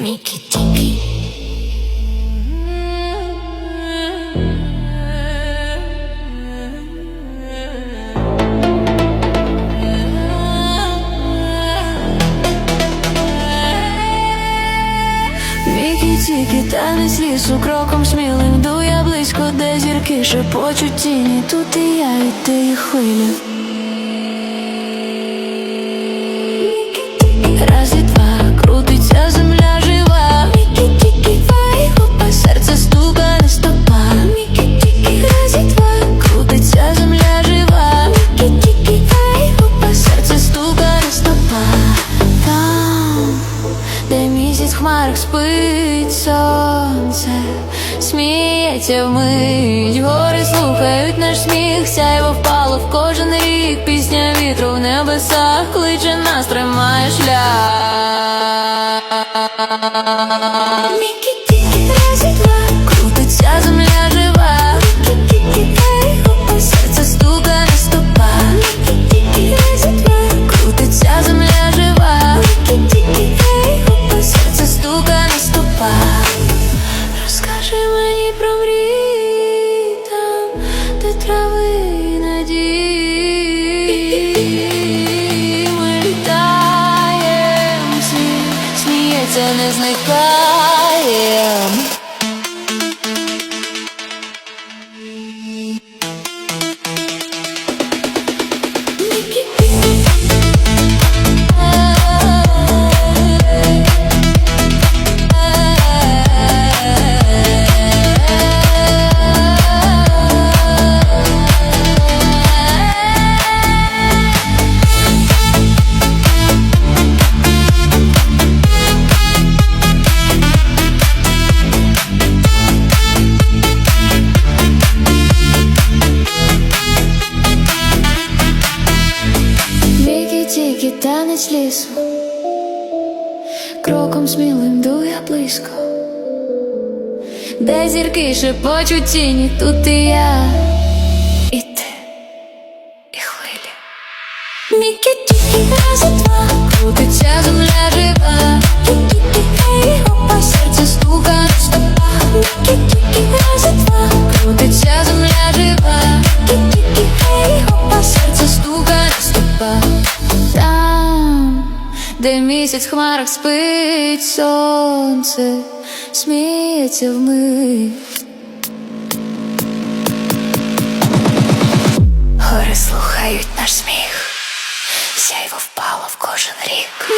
Мікі Тікі. Мікі тікі, танець лісу, кроком смілим йду близько, де зірки шепочуть тіні, тут і я, і ти, і хвилі. Спить сонце, сміється вмить, гори слухають наш сміх, сяйво впало в кожен рік, пісня вітру в небесах кличе нас, тримає шлях. I am. Лісу, кроком смілим йду я близько, де зірки шепочуть тіні, тут і я, і ти, і хвилі. Мікі тільки раз і два, крутиться земля жива. Мікі-тікі, хопа, серце стукає в стопах. Мікі-тікі, раз де місяць в хмарах спить сонце, сміється вмить. Гори слухають наш сміх, сяйво впало в кожен рік.